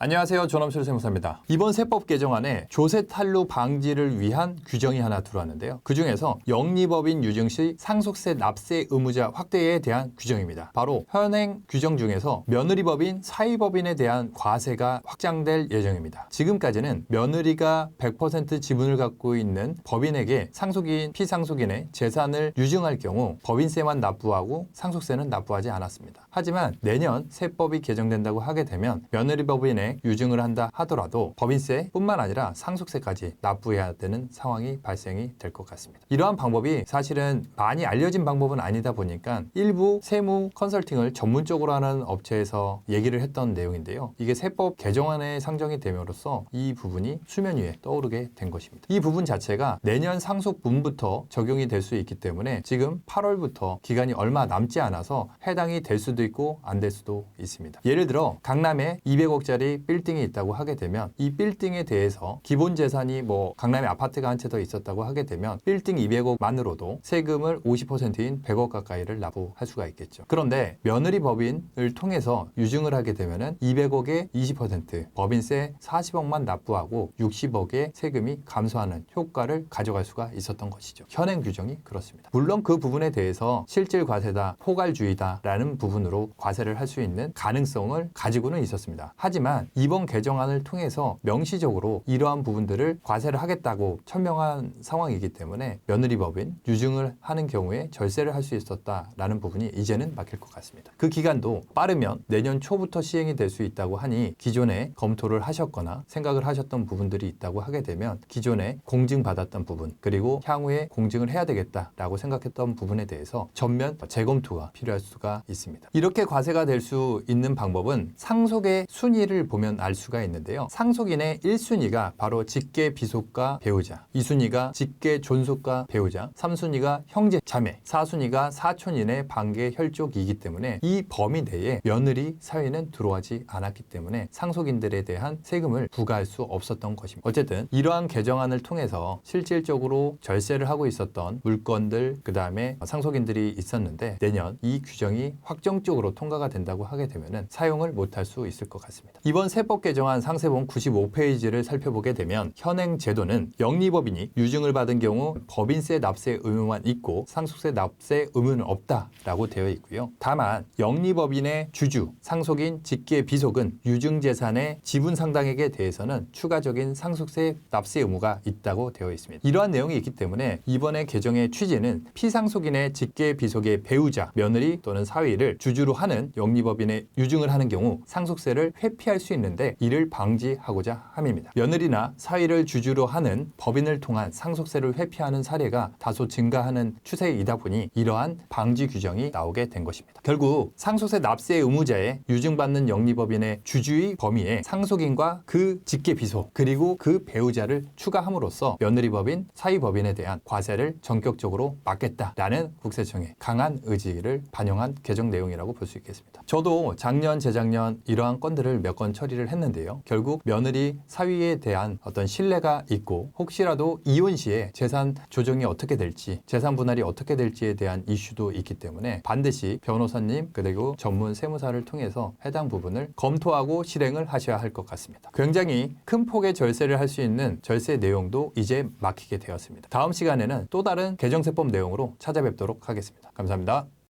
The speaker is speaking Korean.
안녕하세요. 조남철 세무사입니다. 이번 세법 개정안에 조세 탈루 방지를 위한 규정이 하나 들어왔는데요. 그 중에서 영리법인 유증 시 상속세 납세 의무자 확대에 대한 규정입니다. 바로 현행 규정 중에서 며느리법인 사위법인에 대한 과세가 확장될 예정입니다. 지금까지는 며느리가 100% 지분을 갖고 있는 법인에게 상속인, 피상속인의 재산을 유증할 경우 법인세만 납부하고 상속세는 납부하지 않았습니다. 하지만 내년 세법이 개정된다고 하게 되면 며느리 법인 에 유증을 한다 하더라도 법인세뿐만 아니라 상속세까지 납부해야 되는 상황이 발생이 될 것 같습니다. 이러한 방법이 사실은 많이 알려진 방법은 아니다 보니까 일부 세무 컨설팅을 전문적으로 하는 업체에서 얘기를 했던 내용인데요. 이게 세법 개정안에 상정이 됨으로써 이 부분이 수면 위에 떠오르게 된 것입니다. 이 부분 자체가 내년 상속분부터 적용이 될 수 있기 때문에 지금 8월부터 기간이 얼마 남지 않아서 해당이 될 수도 있고 안 될 수도 있습니다. 예를 들어 강남에 200억짜리 빌딩이 있다고 하게 되면 이 빌딩에 대해서 기본 재산이 뭐 강남에 아파트가 한 채 더 있었다고 하게 되면 빌딩 200억만으로도 세금을 50%인 100억 가까이를 납부할 수가 있겠죠. 그런데 며느리 법인을 통해서 유증을 하게 되면은 200억의 20% 법인세 40억만 납부하고 60억의 세금이 감소하는 효과를 가져갈 수가 있었던 것이죠. 현행 규정이 그렇습니다. 물론 그 부분에 대해서 실질 과세다, 포괄주의다라는 부분으로 과세를 할 수 있는 가능성을 가지고는 있었습니다. 하지만 이번 개정안을 통해서 명시적으로 이러한 부분들을 과세를 하겠다고 천명한 상황이기 때문에 며느리 법인 유증을 하는 경우에 절세를 할 수 있었다라는 부분이 이제는 막힐 것 같습니다. 그 기간도 빠르면 내년 초부터 시행이 될 수 있다고 하니 기존에 검토를 하셨거나 생각을 하셨던 부분들이 있다고 하게 되면 기존에 공증받았던 부분 그리고 향후에 공증을 해야 되겠다라고 생각했던 부분에 대해서 전면 재검토가 필요할 수가 있습니다. 이렇게 과세가 될 수 있는 방법은 상속의 순위를 보면 알 수가 있는데요. 상속인의 1순위가 바로 직계 비속과 배우자, 2순위가 직계 존속과 배우자, 3순위가 형제 자매, 4순위가 사촌인의 반계 혈족이기 때문에 이 범위 내에 며느리 사위는 들어가지 않았기 때문에 상속인들에 대한 세금을 부과할 수 없었던 것입니다. 어쨌든 이러한 개정안을 통해서 실질적으로 절세를 하고 있었던 물건들 그 다음에 상속인들이 있었는데 내년 이 규정이 확정적으로 통과가 된다고 하게 되면은 사용을 못할 수 있을 것 같습니다. 이번 세법 개정안 상세본 95페이지를 살펴보게 되면 현행 제도는 영리법인이 유증을 받은 경우 법인세 납세 의무만 있고 상속세 납세 의무는 없다라고 되어 있고요. 다만 영리법인의 주주, 상속인, 직계 비속은 유증 재산의 지분 상당액에 대해서는 추가적인 상속세 납세 의무가 있다고 되어 있습니다. 이러한 내용이 있기 때문에 이번에 개정의 취지는 피상속인의 직계 비속의 배우자, 며느리 또는 사위를 주주로 하는 영리법인의 유증을 하는 경우 상속세를 회피할 수 있는데 이를 방지하고자 함입니다. 며느리나 사위를 주주로 하는 법인을 통한 상속세를 회피하는 사례가 다소 증가하는 추세이다 보니 이러한 방지 규정이 나오게 된 것입니다. 결국 상속세 납세 의무자의 유증받는 영리법인의 주주의 범위에 상속인과 그 직계 비속 그리고 그 배우자를 추가함으로써 며느리법인, 사위법인에 대한 과세를 전격적으로 막겠다라는 국세청의 강한 의지를 반영한 개정 내용이라고 볼 수 있겠습니다. 저도 작년, 재작년 이러한 건들을 몇건 처리를 했는데요. 결국 며느리 사위에 대한 어떤 신뢰가 있고 혹시라도 이혼 시에 재산 조정이 어떻게 될지, 재산 분할이 어떻게 될지에 대한 이슈도 있기 때문에 반드시 변호사님 그리고 전문 세무사를 통해서 해당 부분을 검토하고 실행을 하셔야 할 것 같습니다. 굉장히 큰 폭의 절세를 할 수 있는 절세 내용도 이제 막히게 되었습니다. 다음 시간에는 또 다른 개정세법 내용으로 찾아뵙도록 하겠습니다. 감사합니다.